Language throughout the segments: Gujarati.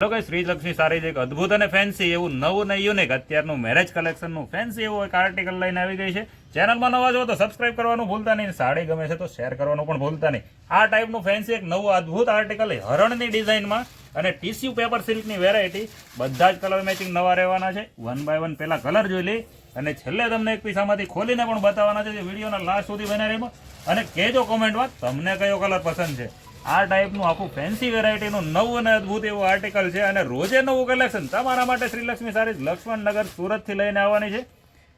હેલો ગાઈસ શ્રીલક્ષ્મી સારી એક અદ્ભુત અને ફેન્સી એવું નવું ને યુનિક અત્યારનું મેરેજ કલેક્શનનું ફેન્સી એવું એક આર્ટિકલ લઈને આવી ગઈ છે. ચેનલમાં નવા જો તો સબસ્ક્રાઇબ કરવાનું ભૂલતા નહીં સાડી ગમે છે તો શેર કરવાનું પણ ભૂલતા નહીં. આ ટાઈપનું ફેન્સી એક નવું અદ્ભુત આર્ટિકલ હરણની ડિઝાઇનમાં અને ટીસ્યુ પેપર સિલ્કની વેરાયટી બધા જ કલર મેચિંગ નવા રહેવાના છે. વન બાય વન પહેલાં કલર જોઈ લઈ અને છેલ્લે તમને એક પીસામાંથી ખોલીને પણ બતાવવાના છે જે વિડીયોના લાસ્ટ સુધી બને રહેમાં અને કહેજો કોમેન્ટમાં તમને કયો કલર પસંદ છે. આ ટાઈપનું આખું ફેન્સી વેરાયટીનું નવું અને અદ્ભુત એવું આર્ટિકલ છે અને રોજે નવું કલેક્શન તમારા માટે શ્રીલક્ષ્મી સારીઝ લક્ષ્મણનગર સુરતથી લઈને આવવાની છે.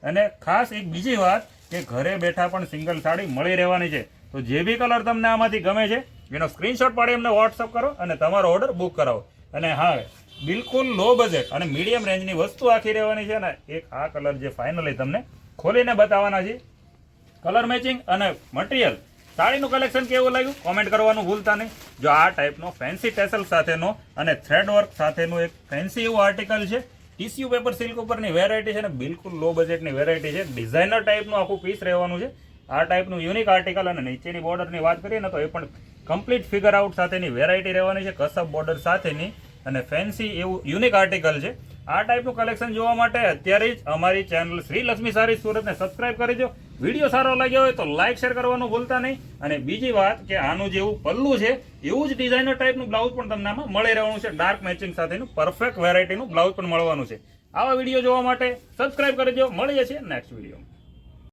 અને ખાસ એક બીજી વાત કે ઘરે બેઠા પણ સિંગલ સાડી મળી રહેવાની છે. તો જે બી કલર તમને આમાંથી ગમે છે, એનો સ્ક્રીનશોટ પાડી અમને વોટ્સઅપ કરો અને તમારો ઓર્ડર બુક કરાવો. અને હા, બિલકુલ લો બજેટ અને મીડિયમ રેન્જની વસ્તુ આખી રહેવાની છે અને એક આ કલર જે ફાઇનલી તમને ખોલીને બતાવવાના છે. કલર મેચિંગ અને મટીરિયલ સાડીનું કલેક્શન કેવું લાગ્યું? કોમેન્ટ કરવાનું ભૂલતા નહીં. જો આ ટાઈપનો ફેન્સી ટેસલ સાથેનો અને થ્રેડ વર્ક સાથેનું એક ફેન્સી એવું આર્ટિકલ છે ટીસ્યુ પેપર સિલ્ક ઉપરની વેરાયટી છે ને બિલકુલ લો બજેટની વેરાયટી છે. ડિઝાઇનર ટાઈપનું આખું પીસ રહેવાનું છે. આ ટાઈપનું યુનિક આર્ટિકલ અને નીચેની બોર્ડરની વાત કરીએ ને તો એ પણ કમ્પ્લીટ ફિગર આઉટ સાથેની વેરાયટી રહેવાની છે. કસબ બોર્ડર સાથેની અને ફેન્સી એવું યુનિક આર્ટિકલ છે. આ ટાઈપનું કલેક્શન જોવા માટે અત્યારે જ અમારી ચેનલ શ્રી લક્ષ્મી સારી સુરતને સબસ્ક્રાઇબ કરી દો. વીડિયો સારો લાગ્યો હોય તો લાઇક શેર કરવાનું ભૂલતા નહીં. અને બીજી વાત કે આનું જેવું પલ્લું છે, એવું જ ડિઝાઇનર ટાઈપનું બ્લાઉઝ પણ તમને આમાં મળી રહેવાનું છે. ડાર્ક મેચિંગ સાથેનું પરફેક્ટ વેરાયટીનું બ્લાઉઝ પણ મળવાનું છે. આવા વીડિયો જોવા માટે સબસ્ક્રાઇબ કરી દો. મળી જશે નેક્સ્ટ વીડિયો